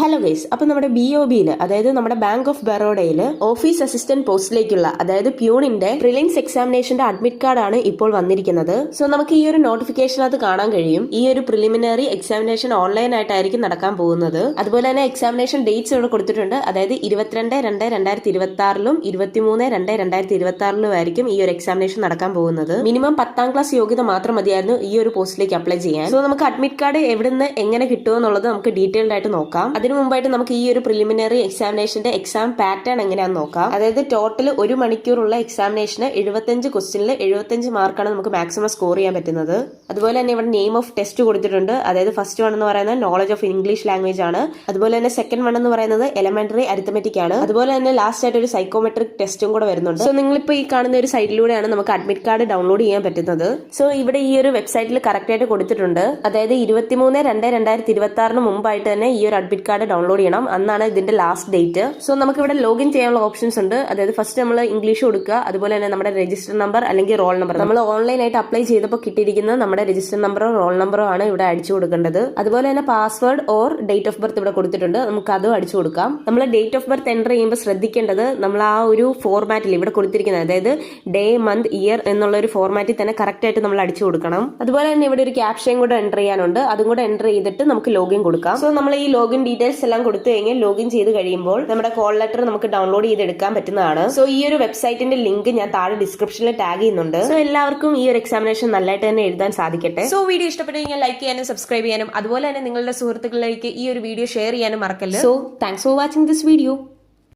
Hello guys അപ്പോൾ നമ്മുടെ B O ബിയിൽ അതായത് നമ്മുടെ ബാങ്ക് ഓഫ് ബറോഡയിൽ ഓഫീസ് അസിസ്റ്റന്റ് പോസ്റ്റിലേക്കുള്ള അതായത് പ്യൂണിന്റെ പ്രിലിംസ് എക്സാമിനേഷന്റെ അഡ്മിറ്റ് കാർഡ് ആണ് ഇപ്പോൾ വന്നിരിക്കുന്നത്. സോ നമുക്ക് ഈ ഒരു നോട്ടിഫിക്കേഷനകത്ത് കാണാൻ കഴിയും. ഈ ഒരു പ്രിലിമിനറി എക്സാമിനേഷൻ ഓൺലൈൻ ആയിട്ടായിരിക്കും നടക്കാൻ പോകുന്നത്. അതുപോലെ തന്നെ എക്സാമിനേഷൻ ഡേറ്റ്സ് ഇവിടെ കൊടുത്തിട്ടുണ്ട്. അതായത് ഇരുപത്തിരണ്ട് രണ്ട് രണ്ടായിരത്തി ഇരുപത്തി ആറിലും ഇരുപത്തിമൂന്ന് രണ്ട് രണ്ടായിരത്തി ഇരുപത്തി ആറിലും ആയിരിക്കും ഈ ഒരു എക്സാമിനേഷൻ നടക്കാൻ പോകുന്നത്. മിനിമം പത്താം ക്ലാസ് യോഗ്യത മാത്രം മതിയായിരുന്നു ഈ ഒരു പോസ്റ്റിലേക്ക് അപ്ലൈ ചെയ്യാൻ. സോ നമുക്ക് അഡ്മിറ്റ് കാർഡ് എവിടുന്ന് എങ്ങനെ കിട്ടുമെന്നുള്ളത് നമുക്ക് ഡീറ്റെയിൽഡ് ആയിട്ട് നോക്കാം. അതിനു മുമ്പായിട്ട് നമുക്ക് ഈ ഒരു പ്രിലിമിനറി എക്സാമിനേഷന്റെ എക്സാം പാറ്റേൺ എങ്ങനെയാന്ന് നോക്കാം. അതായത് ടോട്ടൽ ഒരു മണിക്കൂറുള്ള എക്സാമിനേഷന് എഴുപത്തഞ്ച് ക്വസ്റ്റിനിൽ എഴുപത്തഞ്ച് മാർക്കാണ് നമുക്ക് മാക്സിമം സ്കോർ ചെയ്യാൻ പറ്റുന്നത്. അതുപോലെ തന്നെ ഇവിടെ നെയിം ഓഫ് ടെസ്റ്റ് കൊടുത്തിട്ടുണ്ട്. അതായത് ഫസ്റ്റ് വൺ എന്ന് പറയുന്നത് നോളജ് ഓഫ് ഇംഗ്ലീഷ് ലാംഗ്വേജ് ആണ്. അതുപോലെ തന്നെ സെക്കൻഡ് വൺ എന്ന് പറയുന്നത് എലമെന്ററി അരിത്തമെറ്റിക് ആണ്. അതുപോലെ തന്നെ ലാസ്റ്റ് ആയിട്ട് ഒരു സൈക്കോമെട്രിക് ടെസ്റ്റും കൂടെ വരുന്നുണ്ട്. സോ നിങ്ങളിപ്പോൾ ഈ കാണുന്ന ഒരു സൈറ്റിലൂടെയാണ് നമുക്ക് അഡ്മിറ്റ് കാർഡ് ഡൗൺലോഡ് ചെയ്യാൻ പറ്റുന്നത്. സോ ഇവിടെ ഈ ഒരു വെബ്സൈറ്റിൽ കറക്റ്റ് ആയിട്ട് കൊടുത്തിട്ടുണ്ട്. അതായത് ഇരുപത്തിമൂന്ന് രണ്ട് രണ്ടായിരത്തി ഇരുപത്തി ആറിന് മുമ്പായിട്ട് തന്നെ ഈ ഒരു അഡ്മിറ്റ് കാർഡ് ഡൗൺലോഡ് ചെയ്യണം. അന്നാണ് ഇതിന്റെ ലാസ്റ്റ് ഡേറ്റ് സോ നമുക്ക് ഇവിടെ ലോഗിൻ ചെയ്യാനുള്ള ഓപ്ഷൻസ് ഉണ്ട്. അതായത് ഫസ്റ്റ് നമ്മൾ ഇംഗ്ലീഷ് കൊടുക്കുക. അതുപോലെ തന്നെ നമ്മുടെ രജിസ്റ്റർ നമ്പർ അല്ലെങ്കിൽ റോൾ നമ്പർ നമ്മൾ ഓൺലൈൻ ആയിട്ട് അപ്ലൈ ചെയ്തപ്പോൾ കിട്ടിയിരിക്കുന്ന നമ്മുടെ രജിസ്റ്റർ നമ്പറോ റോൾ നമ്പറോ ആണ് ഇവിടെ അടിച്ചു കൊടുക്കേണ്ടത്. അതുപോലെ തന്നെ password or date of birth ഇവിടെ കൊടുത്തിട്ടുണ്ട്. നമുക്ക് അതും അടിച്ചു കൊടുക്കാം. നമ്മൾ ഡേറ്റ് ഓഫ് ബർത്ത് എന്റർ ചെയ്യുമ്പോൾ ശ്രദ്ധിക്കേണ്ടത് നമ്മൾ ആ ഒരു ഫോർമാറ്റിൽ ഇവിടെ കൊടുത്തിരിക്കുന്നത്. അതായത് ഡേ മന്ത് ഇയർ എന്നുള്ള ഒരു ഫോർമാറ്റിൽ തന്നെ കറക്റ്റ് ആയിട്ട് നമ്മൾ അടിച്ചു കൊടുക്കണം. അതുപോലെ തന്നെ ഇവിടെ ഒരു ക്യാപ്ഷൻ കൂടെ എന്റർ ചെയ്യാനുണ്ട്. അതും കൂടെ എന്റർ ചെയ്തിട്ട് നമുക്ക് ലോഗിൻ കൊടുക്കാം. സോ നമ്മൾ ഈ ലോഗിൻ ഡീറ്റെയിൽസ് എല്ലാം കൊടുത്തു കഴിഞ്ഞാൽ ലോഗിൻ ചെയ്ത് കഴിയുമ്പോൾ നമ്മുടെ കോൾ ലെറ്റർ നമുക്ക് ഡൗൺലോഡ് ചെയ്തെടുക്കാൻ പറ്റുന്നതാണ്. സോ ഈ ഒരു വെബ്സൈറ്റിന്റെ ലിങ്ക് ഞാൻ താഴെ ഡിസ്ക്രിപ്ഷനിൽ ടാഗ് ചെയ്യുന്നുണ്ട്. സോ എല്ലാവർക്കും ഈ ഒരു എക്സാമിനേഷൻ നല്ലതായിട്ട് തന്നെ എഴുതാൻ സാധിക്കട്ടെ. സോ വീഡിയോ ഇഷ്ടപ്പെട്ടു കഴിഞ്ഞാൽ ലൈക്ക് ചെയ്യാനും സബ്സ്ക്രൈബ് ചെയ്യാനും അതുപോലെ തന്നെ നിങ്ങളുടെ സുഹൃത്തുക്കളിലേക്ക് ഈ ഒരു വീഡിയോ ഷെയർ ചെയ്യാനും മറക്കല്ലേ. So thanks for watching this video